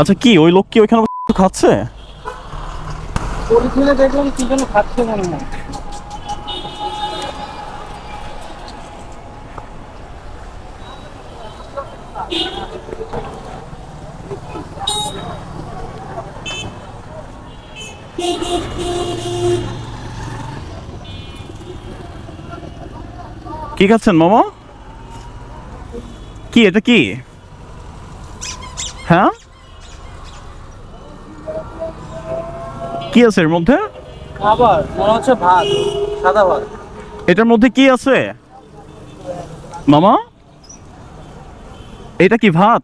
আচ্ছা কি ওই লোক কি ওইখানে খাচ্ছে? পলিথিনে দেখলাম কি যেন খাচ্ছে মনে হয়। কি খাচ্ছেন মামা? কি এটা কি? হ্যাঁ? কি আছে এর মধ্যে? খাবার মনে হচ্ছে ভাত সাদা ভাত। এটার মধ্যে কি আছে? মামা? এটা কি ভাত?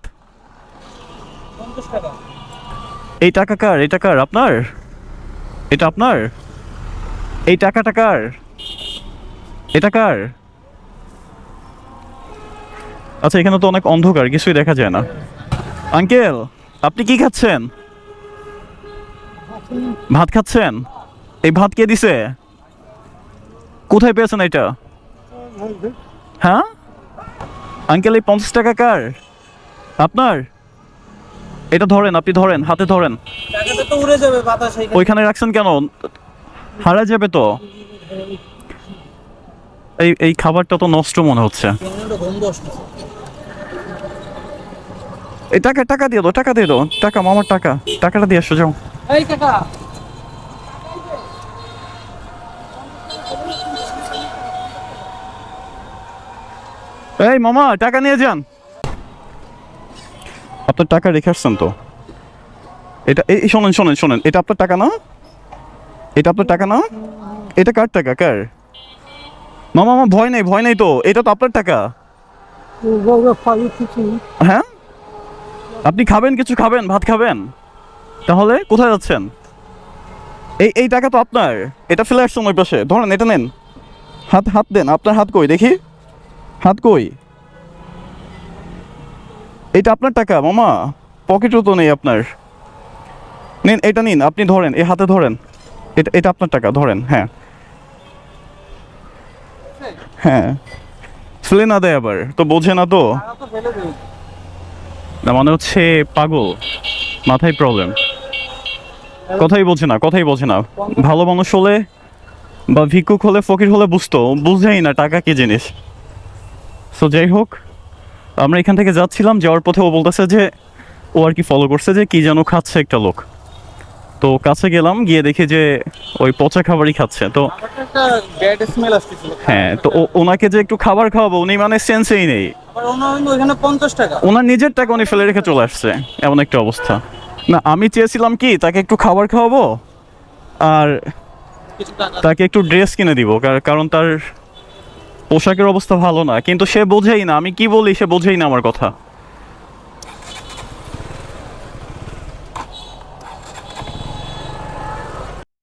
এই টাকা কার? এই টাকার আপনার? এটা আপনার? এই টাকাটা কার? এটা কার? আচ্ছা এখানে তো অনেক অন্ধকার কিছুই দেখা যায় না। আঙ্কেল আপনি কি খাচ্ছেন? ভাত খাচ্ছেন? এই ভাত কে দিছে? কোথায় পেয়েছেন এটা? হ্যাঁ? আঙ্কেল, এই পঞ্চাশ টাকা কার? আপনার? এটা ধরেন, আপনি ধরেন, হাতে ধরেন। ওইখানে রাখছেন কেন? হারা যাবে তো। এই এই খাবারটা তো নষ্ট মনে হচ্ছে। এই টাকা টাকা দিয়ে দাও, টাকা দিয়ে দাও। টাকা, মামার টাকা। টাকাটা দিয়ে আসো যাও। এই কাকা। এই মামা টাকা নিয়ে যান। আপনার টাকা রেখে আসছেন তো? এটা এই শোনেন শোনেন শোনেন এটা আপনার টাকা না? এটা আপনার টাকা না? এটা কার টাকা কার? মামা মামা ভয় নেই ভয় নেই তো এটা তো আপনার টাকা। হ্যাঁ? আপনি খাবেন কিছু খাবেন ভাত খাবেন? তাহলে কোথায় যাচ্ছেন? এই এই টাকা তো আপনার। এটা ফেলে আসছেন ওই পাশে। ধরেন এটা নেন। হাত হাত দেন আপনার হাত কই? দেখি। হাত কই? এটা আপনার টাকা মামা। পকেটও তো নেই আপনার। নিন এটা নিন। আপনি ধরেন এই হাতে ধরেন। এটা এটা আপনার টাকা ধরেন হ্যাঁ। হ্যাঁ। ফেলে না দেয় আবার তো বোঝে না তো। না মানে হচ্ছে পাগল। মাথায় প্রবলেম কথাই বোঝে না কথাই বোঝে না। ভালো মানুষ হলে বা ভিক্ষুক হলে ফকির হলে বুঝতো বুঝেই না টাকা কি জিনিস। সো যাই হোক আমরা এখান থেকে যাচ্ছিলাম যাওয়ার পথে ও বলতেছে যে ও আর কি ফলো করছে যে কি যেন খাচ্ছে একটা লোক। তো কাছে গেলাম গিয়ে দেখি যে ওই পচা খাবারই খাচ্ছে। তো হ্যাঁ তো ওনাকে যে একটু খাবার খাওয়াবো উনি মানে সেন্সেই নেই। ওনার নিজের টাকা উনি ফেলে রেখে চলে আসছে এমন একটা অবস্থা। না, আমি চেয়েছিলাম কি, তাকে একটু খাবার খাওয়াবো আর তাকে একটু ড্রেস কিনে দিব কার- কারণ তার পোশাকের অবস্থা ভালো না। কিন্তু সে বোঝেই না, আমি কি বলি সে বোঝেই না আমার কথা।